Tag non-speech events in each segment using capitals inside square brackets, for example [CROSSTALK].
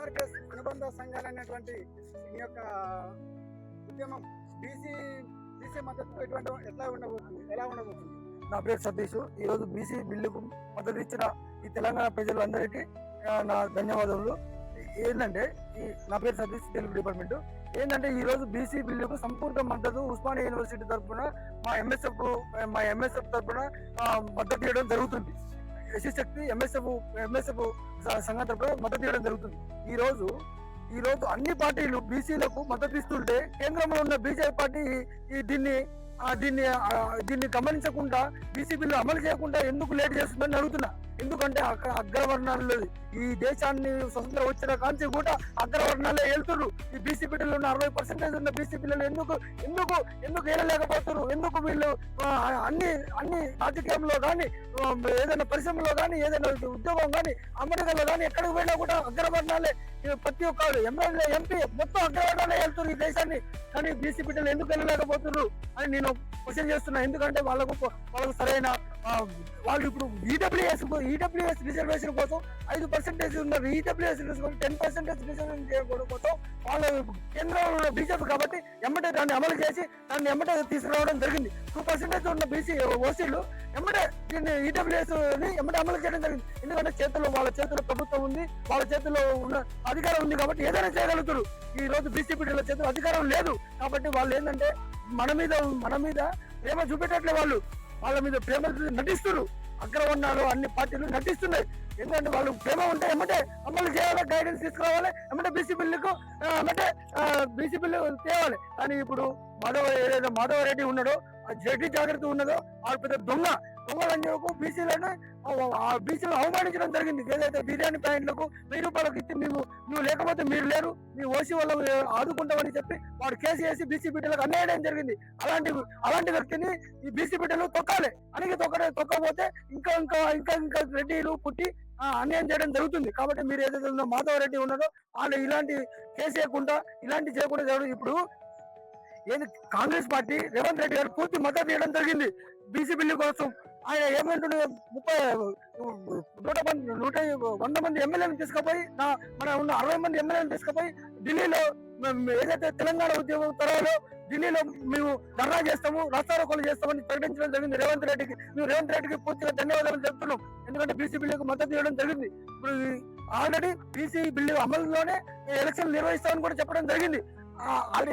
ఎంఆర్పిఎస్ అనుబంధ సంఘాలు అనేటువంటి ఈ యొక్క ఉద్యమం బీసీ బీసీ మద్దతు ఎటువంటి ఎట్లా ఉండబోతుంది? ఎలా ఉండబోతుంది? నా పేరు సతీష్. ఈరోజు బీసీ బిల్లుకు మద్దతు ఇచ్చిన ఈ తెలంగాణ ప్రజలందరికీ అందరికీ నా ధన్యవాదములు. ఏంటంటే ఈ నా పేరు సతీష్ తెలుగు డిపార్ట్మెంట్. ఏంటంటే ఈ రోజు బీసీ బిల్లుకు సంపూర్ణ మద్దతు ఉస్మానియా యూనివర్సిటీ తరఫున మా ఎంఎస్ఎఫ్ మా ఎంఎస్ఎఫ్ తరఫున మద్దతు ఇవ్వడం జరుగుతుంది. ఎస్సీ శక్తి ఎంఎస్ఎఫ్ ఎంఎస్ఎఫ్ సంఘం తరపున మద్దతు ఇవ్వడం జరుగుతుంది. ఈ రోజు ఈ రోజు అన్ని పార్టీలు బీసీలకు మద్దతు ఇస్తుంటే కేంద్రంలో ఉన్న బీజేపీ పార్టీ ఈ దీన్ని దీన్ని దీన్ని గమనించకుండా బీసీ బిల్లు అమలు చేయకుండా ఎందుకు లేట్ చేస్తుందని అడుగుతున్నా. ఎందుకంటే అక్కడ అగ్రవర్ణాలు ఈ దేశాన్ని స్వతంత్రం వచ్చిన కాంచి కూడా అగ్రవర్ణాలే వెళ్తున్నారు ఈ బీసీ బిడ్డలు ఉన్న అరవై పర్సెంటేజ్ ఉన్న బీసీ పిల్లలు ఎందుకు ఎందుకు ఎందుకు వెళ్ళలేకపోతున్నారు ఎందుకు వీళ్ళు అన్ని అన్ని రాజకీయంలో కానీ ఏదైనా పరిశ్రమలో కానీ ఏదైనా ఉద్యోగం కానీ అమెరికాలో కానీ ఎక్కడికి పోయినా కూడా అగ్రవర్ణాలే. ప్రతి ఒక్క ఎమ్మెల్యే ఎంపీ మొత్తం అగ్రవర్ణాలే వెళ్తున్నారు ఈ దేశాన్ని. కానీ బీసీ బిడ్డలు ఎందుకు వెళ్ళలేకపోతున్నారు అని నేను క్వశ్చన్ చేస్తున్నా. ఎందుకంటే వాళ్ళకు వాళ్ళకు సరైన వాళ్ళు ఇప్పుడు ఈడబ్ల్యూఎస్ ఈడబ్ల్యూఎస్ రిజర్వేషన్ కోసం ఐదు పర్సెంటేజ్ ఉన్నారు. ఈడబ్ల్యూఎస్ టెన్ పర్సెంటేజ్ రిజర్వేషన్ చేయకూడదు కోసం వాళ్ళు కేంద్రంలో బీజేపీ కాబట్టి ఎమ్మటే దాన్ని అమలు చేసి దాన్ని ఎమ్మటే తీసుకురావడం జరిగింది. టూ పర్సెంటేజ్ ఉన్న బీసీ ఓసీలు ఎమ్మటే దీన్ని ఈడబ్ల్యూఎస్ని ఎమ్మటే అమలు చేయడం జరిగింది. ఎందుకంటే చేతుల్లో వాళ్ళ చేతిలో ప్రభుత్వం ఉంది వాళ్ళ చేతిలో ఉన్న అధికారం ఉంది కాబట్టి ఏదైనా చేయగలుగుతారు. ఈ రోజు బీసీ బిడ్డల చేతిలో అధికారం లేదు. కాబట్టి వాళ్ళు ఏంటంటే మన మీద మన మీద ప్రేమ చూపెట్టట్లే వాళ్ళు. వాళ్ళ మీద ప్రేమ నటిస్తారు నటిస్తున్నారు. అగ్రవర్ణాలు అన్ని పార్టీలు నటిస్తున్నాయి. ఎందుకంటే వాళ్ళు ప్రేమ ఉంటే ఏమంటే అమలు చేయాలి గైడెన్స్ తీసుకురావాలి ఏమంటే బీసీ బిల్లుకు ఏమంటే బీసీ బిల్లు తేవాలి. కానీ ఇప్పుడు మాధవ ఏదైతే మాధవ రెడ్డి ఉన్నాడో ఆ జడ్డి జాగ్రత్త ఉన్నదో ఆ పెద్ద దొంగ. దొంగలని బీసీలను ఆ బీసీలు అవమానించడం జరిగింది. ఏదైతే బిర్యానీ ప్యాంట్లకు వెయ్యి రూపాయలకు ఇస్తే మేము నువ్వు లేకపోతే మీరు లేరు మీ ఓసీ వాళ్ళు ఆదుకుంటామని చెప్పి వాడు కేసు వేసి బీసీ బిడ్డలకు అన్యాయం జరిగింది. అలాంటి అలాంటి వ్యక్తిని ఈ బీసీ బిడ్డలు తొక్కాలి. అనికి తొక్క తొక్కకపోతే ఇంకా ఇంకా ఇంకా ఇంకా రెడ్డిలు పుట్టి ఆ, అన్యాయం చేయడం జరుగుతుంది. కాబట్టి మీరు ఏదైతే ఉందో మాధవ రెడ్డి ఉన్నారో వాళ్ళు ఇలాంటి కేసు చేయకుండా ఇలాంటి చేయకుండా జరగదు ఇప్పుడు ఏది కాంగ్రెస్ పార్టీ రేవంత్ రెడ్డి గారు పూర్తి మద్దతు ఇవ్వడం జరిగింది. బీసీ బిల్లు కోసం ఆయన ఏమంటుండే ముప్పై నూట మంది నూట వంద మంది ఎమ్మెల్యేలను తీసుకుపోయి నా మన ఉన్న అరవై మంది ఎమ్మెల్యేలను తీసుకుపోయి ఢిల్లీలో ఏదైతే తెలంగాణ ఉద్యమం త్వరలో ఢిల్లీలో మేము ధర్నా చేస్తాము రాస్తారోకోలు చేస్తామని ప్రకటించడం జరిగింది. రేవంత్ రెడ్డికి మేము రేవంత్ రెడ్డికి పూర్తిగా ధన్యవాదాలు చెప్తున్నాం. ఎందుకంటే బీసీ బిల్లుకు మద్దతు ఇవ్వడం జరిగింది. ఇప్పుడు ఆల్రెడీ బీసీ బిల్లు అమలులోనే ఎలక్షన్ నిర్వహిస్తామని కూడా చెప్పడం జరిగింది.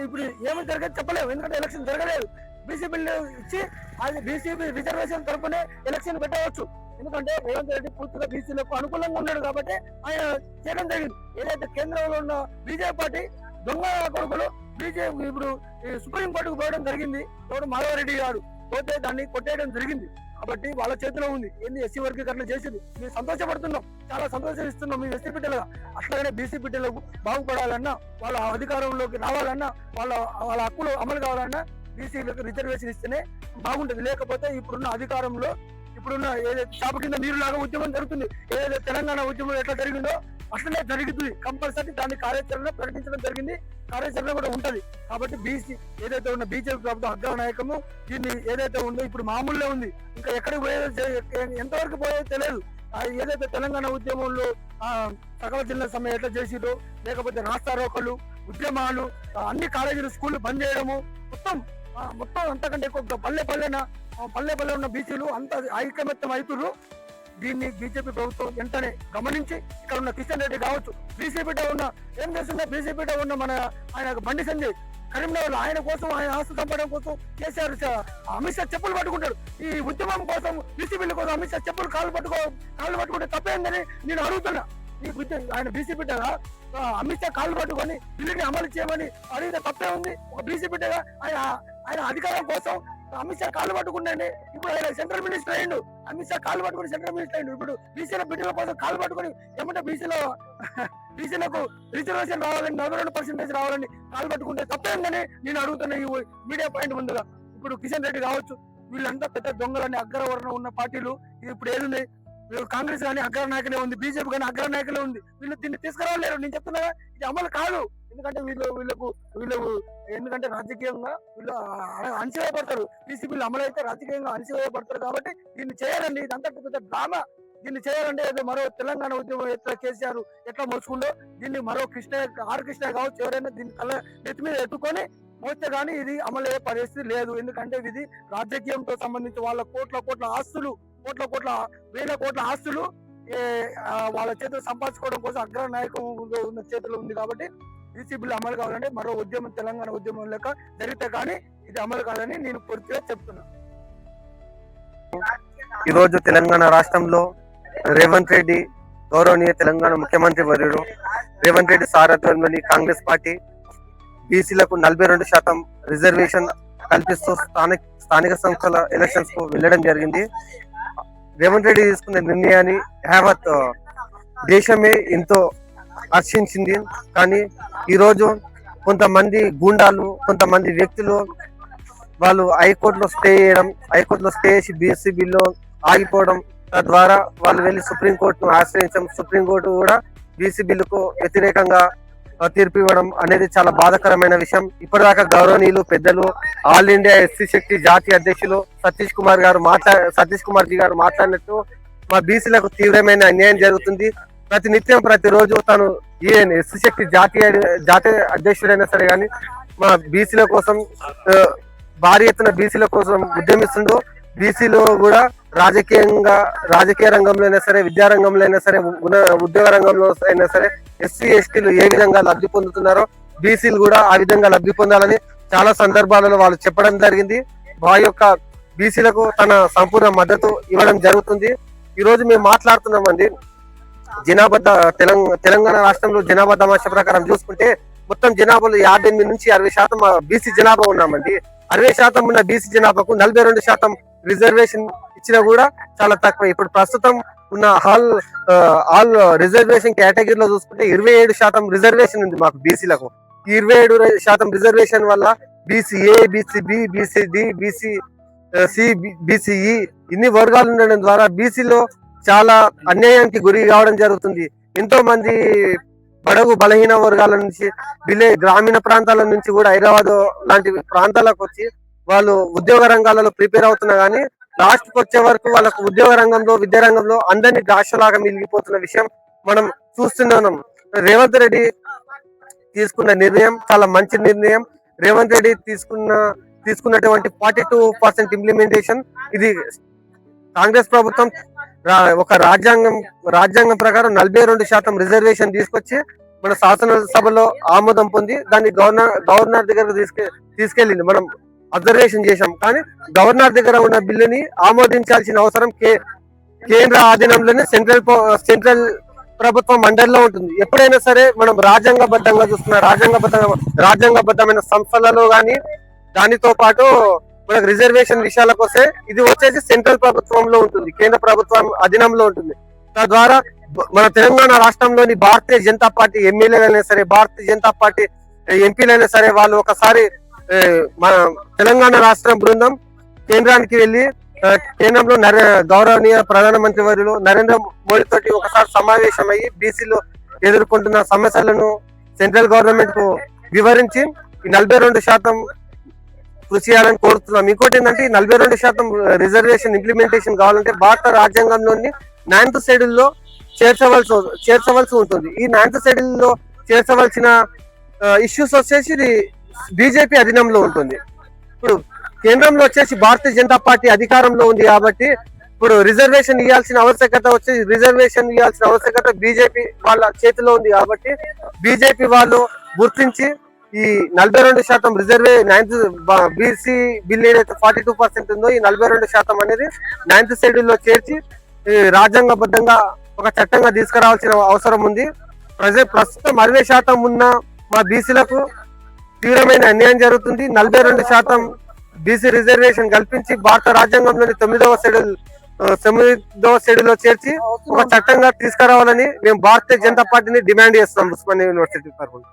ఇప్పుడు ఏమి జరగదు చెప్పలేము. ఎందుకంటే ఎలక్షన్ జరగలేదు. బీసీ బిల్లు ఇచ్చి అది బీసీ రిజర్వేషన్ తరపునే ఎలక్షన్ పెట్టవచ్చు. ఎందుకంటే రేవంత్ రెడ్డి పూర్తిగా బీసీలకు అనుకూలంగా ఉన్నాడు కాబట్టి ఆయన చేయడం జరిగింది. ఏదైతే కేంద్రంలో ఉన్న బీజేపీ పార్టీ దొంగ కొడుకులు బీజేపీ ఇప్పుడు ఈ సుప్రీం కోర్టుకు పోవడం జరిగింది. తోడు మాధవరెడ్డి గారు పోతే దాన్ని కొట్టేయడం జరిగింది. కాబట్టి వాళ్ళ చేతిలో ఉంది. ఏంది ఎస్సీ వర్గీకరణ చేసింది. మేము సంతోషపడుతున్నాం. చాలా సంతోషిస్తున్నాం మీ ఎస్సీ బిడ్డలుగా. అట్లాగనే బీసీ బిడ్డలకు బాగుపడాలన్నా వాళ్ళ అధికారంలోకి రావాలన్నా వాళ్ళ వాళ్ళ హక్కులు అమలు కావాలన్నా బీసీలకు రిజర్వేషన్ ఇస్తేనే బాగుంటుంది. లేకపోతే ఇప్పుడున్న అధికారంలో ఇప్పుడున్న ఏదైతే చాప కింద నీరు లాగా ఉద్యమం జరుగుతుంది ఏదైతే తెలంగాణ ఉద్యమం ఎట్లా జరిగిందో అట్లనే జరుగుతుంది. కంపల్సరీ దాని కార్యాచరణ ప్రకటించడం జరిగింది. కార్యాచరణ కూడా ఉంటది. కాబట్టి బీసీ ఏదైతే ఉన్న బీజేపీ ప్రభుత్వం అగ్ర నాయకము దీన్ని ఏదైతే ఉందో ఇప్పుడు మామూలుగా ఉంది. ఇంకా ఎక్కడికి పోయేదో ఎంతవరకు పోయేదో తెలియదు. ఏదైతే తెలంగాణ ఉద్యమంలో సకల జిల్లా సమయం ఎట్లా చేసిరో లేకపోతే రాస్తారోకలు ఉద్యమాలు అన్ని కాలేజీలు స్కూళ్ళు బంద్ చేయడము మొత్తం మొత్తం అంతకంటే ఎక్కువ పల్లె పల్లెన పల్లె పల్లె ఉన్న బీసీలు అంత ఐకమత్యం అవుతున్నారు దీన్ని బీజేపీ ప్రభుత్వం వెంటనే గమనించి ఇక్కడ ఉన్న కిషన్ రెడ్డి కావచ్చు బీసీపీట ఉన్న ఏం చేస్తుందో బీసీపీట ఉన్న మన ఆయన బండి సంజయ్ కరీంనగర్ ఆయన కోసం ఆయన ఆస్తి సంపడం కోసం కేసీఆర్ అమిత్ షా చెప్పులు పట్టుకుంటాడు. ఈ ఉద్యమం కోసం బీసీపీల కోసం అమిత్ షా చెప్పులు కాళ్ళు పట్టుకో కాళ్ళు పట్టుకుంటే తప్పేందని నేను అడుగుతున్నా. ఈ ఆయన బీసీపీటగా అమిత్ షా కాళ్ళు పట్టుకొని బిల్లుని అమలు చేయమని అడిగితే తప్పే ఉంది. ఒక బీసీపీటగా ఆయన ఆయన అధికారం కోసం అమిత్ షా కాళ్ళు పట్టుకుంటే ఇప్పుడు ఆయన సెంట్రల్ మినిస్టర్ అయ్యిండు. అమిత్ షా కాళ్ళు పట్టుకుని సెంట్రల్ మినిస్టర్ అయ్యిండు. ఇప్పుడు బీసీల బిడ్డల కోసం కాళ్ళు పట్టుకొని ఏమంటే బీసీలో [LAUGHS] బీసీలకు రిజర్వేషన్ రావాలని నలభై రెండు పర్సెంటేజ్ రావాలని కాలు పట్టుకుంటే తప్పేందని నేను అడుగుతున్న ఈ మీడియా పాయింట్ ముందుగా. ఇప్పుడు కిషన్ రెడ్డి కావచ్చు వీళ్ళంతా పెద్ద దొంగలని అగ్రవర్ణం ఉన్న పార్టీలు. ఇది ఇప్పుడు ఏదుంది? వీళ్ళు కాంగ్రెస్ కానీ అగ్ర నాయకులే ఉంది. బీజేపీ కానీ అగ్ర నాయకులే ఉంది. వీళ్ళు దీన్ని తీసుకురావలేరు నేను చెప్తున్నా ఇది అమలు కాదు. ఎందుకంటే వీళ్ళు వీళ్ళకు వీళ్ళు ఎందుకంటే రాజకీయంగా వీళ్ళు అణచివేయబడతారు. బీసీ అమలైతే రాజకీయంగా అణచివేయబడతారు కాబట్టి దీన్ని చేయాలండి. ఇదంతా పెద్ద డ్రామా. దీన్ని చేయాలంటే ఏదో మరో తెలంగాణ ఉద్యమం ఎట్లా కేసీఆర్ ఎట్లా మోసుకుందో దీన్ని మరో కృష్ణ ఆర్ కృష్ణ కావచ్చు ఎవరైనా దీన్ని తల నెత్తి మీద ఎత్తుకొని మోస్తే కానీ ఇది అమలు అయ్యే పరిస్థితి లేదు. ఎందుకంటే ఇది రాజకీయంతో సంబంధించి వాళ్ళ కోట్ల కోట్ల ఆస్తులు కోట్ల కోట్ల వేల కోట్ల ఆస్తులు వాళ్ళ చేతులు సంపాదించుకోవడం కోసం అగ్ర నాయకం ఉన్న చేతిలో ఉంది కాబట్టి బీసీ బిల్లు అమలు కావాలంటే మరో ఉద్యమం తెలంగాణ ఉద్యమం లెక్క జరిగితే కానీ ఇది అమలు కాదని నేను పూర్తిగా చెప్తున్నా. ఈరోజు తెలంగాణ రాష్ట్రంలో రేవంత్ రెడ్డి గౌరవనీయ తెలంగాణ ముఖ్యమంత్రి వర్యుడు రేవంత్ రెడ్డి సారథ్యంలోని కాంగ్రెస్ పార్టీ బీసీలకు నలభై రెండు శాతం రిజర్వేషన్ కల్పిస్తూ స్థానిక స్థానిక సంస్థల ఎలక్షన్స్కు వెళ్ళడం జరిగింది. రేవంత్ రెడ్డి తీసుకున్న నిర్ణయాన్ని యావత్ దేశమే ఎంతో హర్షించింది. కానీ ఈరోజు కొంతమంది గూండాలు కొంతమంది వ్యక్తులు వాళ్ళు హైకోర్టులో స్టే చేయడం హైకోర్టులో స్టే చేసి బీఎస్సీ బిల్లు ఆగిపోవడం తద్వారా వాళ్ళు వెళ్ళి సుప్రీంకోర్టును ఆశ్రయించడం సుప్రీంకోర్టు కూడా బీసీ బిల్లుకు వ్యతిరేకంగా తీర్పు ఇవ్వడం అనేది చాలా బాధాకరమైన విషయం. ఇప్పటిదాకా గౌరవనీయులు పెద్దలు ఆల్ ఇండియా ఎస్సీ శక్తి జాతీయ అధ్యక్షులు సతీష్ కుమార్ గారు మాట్లా సతీష్ కుమార్ జీ గారు మాట్లాడినట్టు మా బీసీలకు తీవ్రమైన అన్యాయం జరుగుతుంది. ప్రతి నిత్యం ప్రతిరోజు తను ఈ ఎస్సీ శక్తి జాతీయ జాతీయ అధ్యక్షుడైనా సరే కానీ మా బీసీల కోసం భారీ ఎత్తున బీసీల కోసం ఉద్యమిస్తుండో బీసీలో కూడా రాజకీయంగా రాజకీయ రంగంలో అయినా సరే విద్యా రంగంలో అయినా సరే ఉద్యోగ రంగంలో అయినా సరే ఎస్సీ ఎస్టీలు ఏ విధంగా లబ్ధి పొందుతున్నారో బీసీలు కూడా ఆ విధంగా లబ్ధి పొందాలని చాలా సందర్భాలలో వాళ్ళు చెప్పడం జరిగింది. వారి యొక్క బీసీలకు తన సంపూర్ణ మద్దతు ఇవ్వడం జరుగుతుంది. ఈరోజు మేము మాట్లాడుతున్నామండి. జనాభా తెలంగాణ తెలంగాణ రాష్ట్రంలో జనాభా తమాషా ప్రకారం చూసుకుంటే మొత్తం జనాభాలో యాభై ఎనిమిది నుంచి అరవై శాతం బీసీ జనాభా ఉన్నామండి. అరవై శాతం ఉన్న బీసీ జనాభాకు నలభై రెండు శాతం రిజర్వేషన్ ఇచ్చినా కూడా చాలా తక్కువ. ఇప్పుడు ప్రస్తుతం ఉన్న హాల్ ఆల్ రిజర్వేషన్ కేటగిరీలో చూసుకుంటే ఇరవై ఏడు శాతం రిజర్వేషన్ ఉంది మాకు బీసీలకు. ఇరవై ఏడు శాతం రిజర్వేషన్ వల్ల BC A BC B BC D BC C BC E ఇన్ని వర్గాలు ఉండడం ద్వారా బీసీలో చాలా అన్యాయానికి గురి కావడం జరుగుతుంది. ఎంతో మంది బడుగు బలహీన వర్గాల నుంచి విలే గ్రామీణ ప్రాంతాల నుంచి కూడా హైదరాబాద్ లాంటి ప్రాంతాలకు వచ్చి వాళ్ళు ఉద్యోగ రంగాలలో ప్రిపేర్ అవుతున్నా గానీ లాస్ట్ వచ్చే వరకు వాళ్ళకు ఉద్యోగ రంగంలో విద్యా రంగంలో అందరినీ దాక్షలాగా మిగిలిపోతున్న విషయం మనం చూస్తున్నాం. రేవంత్ రెడ్డి తీసుకున్న నిర్ణయం చాలా మంచి నిర్ణయం. రేవంత్ రెడ్డి తీసుకున్న తీసుకున్నటువంటి ఫార్టీ టూ పర్సెంట్ ఇంప్లిమెంటేషన్ ఇది కాంగ్రెస్ ప్రభుత్వం ఒక రాజ్యాంగం రాజ్యాంగం ప్రకారం నలభై రెండు శాతం రిజర్వేషన్ తీసుకొచ్చి మన శాసనసభలో ఆమోదం పొంది దాన్ని గవర్నర్ గవర్నర్ దగ్గర తీసుకె తీసుకెళ్ళింది. మనం అబ్జర్వేషన్ చేశాం. కానీ గవర్నర్ దగ్గర ఉన్న బిల్లుని ఆమోదించాల్సిన అవసరం కే కేంద్ర ఆధీనంలోనే సెంట్రల్ సెంట్రల్ ప్రభుత్వం మండలిలో ఉంటుంది. ఎప్పుడైనా సరే మనం రాజ్యాంగబద్ధంగా చూస్తున్న రాజ్యాంగబద్ధంగా రాజ్యాంగబద్ధమైన సంస్థలలో కానీ దానితో పాటు మనకు రిజర్వేషన్ విషయాలకు వస్తే ఇది వచ్చేసి సెంట్రల్ ప్రభుత్వంలో ఉంటుంది కేంద్ర ప్రభుత్వం అధీనంలో ఉంటుంది. తద్వారా మన తెలంగాణ రాష్ట్రంలోని భారతీయ జనతా పార్టీ ఎమ్మెల్యేలైనా సరే భారతీయ జనతా పార్టీ ఎంపీలైనా సరే వాళ్ళు ఒకసారి మన తెలంగాణ రాష్ట్ర బృందం కేంద్రానికి వెళ్ళి కేంద్రంలో నరే గౌరవనీయ ప్రధానమంత్రి వర్యులు నరేంద్ర మోడీ తోటి ఒకసారి సమావేశమయ్యి బీసీలు బీసీలో ఎదుర్కొంటున్న సమస్యలను సెంట్రల్ గవర్నమెంట్కు వివరించి నలభై రెండు శాతం కృషి చేయాలని కోరుతున్నాం. ఇంకోటి ఏంటంటే ఈ నలభై రెండు శాతం రిజర్వేషన్ ఇంప్లిమెంటేషన్ కావాలంటే భారత రాజ్యాంగంలోని నైన్త్ షెడ్యూల్లో చేర్చవలసి చేర్చవలసి ఉంటుంది. ఈ నైన్త్ షెడ్యూల్లో చేర్చవలసిన ఇష్యూస్ వచ్చేసి ఇది బీజేపీ అధీనంలో ఉంటుంది. ఇప్పుడు కేంద్రంలో వచ్చేసి భారతీయ జనతా పార్టీ అధికారంలో ఉంది కాబట్టి ఇప్పుడు రిజర్వేషన్ ఇవ్వాల్సిన ఆవశ్యకత వచ్చేసి రిజర్వేషన్ ఇవ్వాల్సిన ఆవశ్యకత బీజేపీ వాళ్ళ చేతిలో ఉంది కాబట్టి బీజేపీ వాళ్ళు గుర్తించి ఈ నలభై రెండు శాతం రిజర్వే నైన్త్ బీసీ బిల్ ఏదైతే ఫార్టీ టూ పర్సెంట్ ఉందో ఈ నలభై రెండు శాతం అనేది నైన్త్ షెడ్యూల్లో చేర్చి రాజ్యాంగబద్ధంగా ఒక చట్టంగా తీసుకురావాల్సిన అవసరం ఉంది. ప్రజ ప్రస్తుతం అరవై శాతం ఉన్న మా బీసీలకు తీవ్రమైన అన్యాయం జరుగుతుంది. నలభై రెండు శాతం బీసీ రిజర్వేషన్ కల్పించి భారత రాజ్యాంగంలోని తొమ్మిదవ షెడ్యూల్ తొమ్మిదవ షెడ్యూల్లో చేర్చి ఒక చట్టంగా తీసుకురావాలని మేము భారతీయ జనతా పార్టీని డిమాండ్ చేస్తున్నాం ఉస్మానియా యూనివర్సిటీ తరఫున.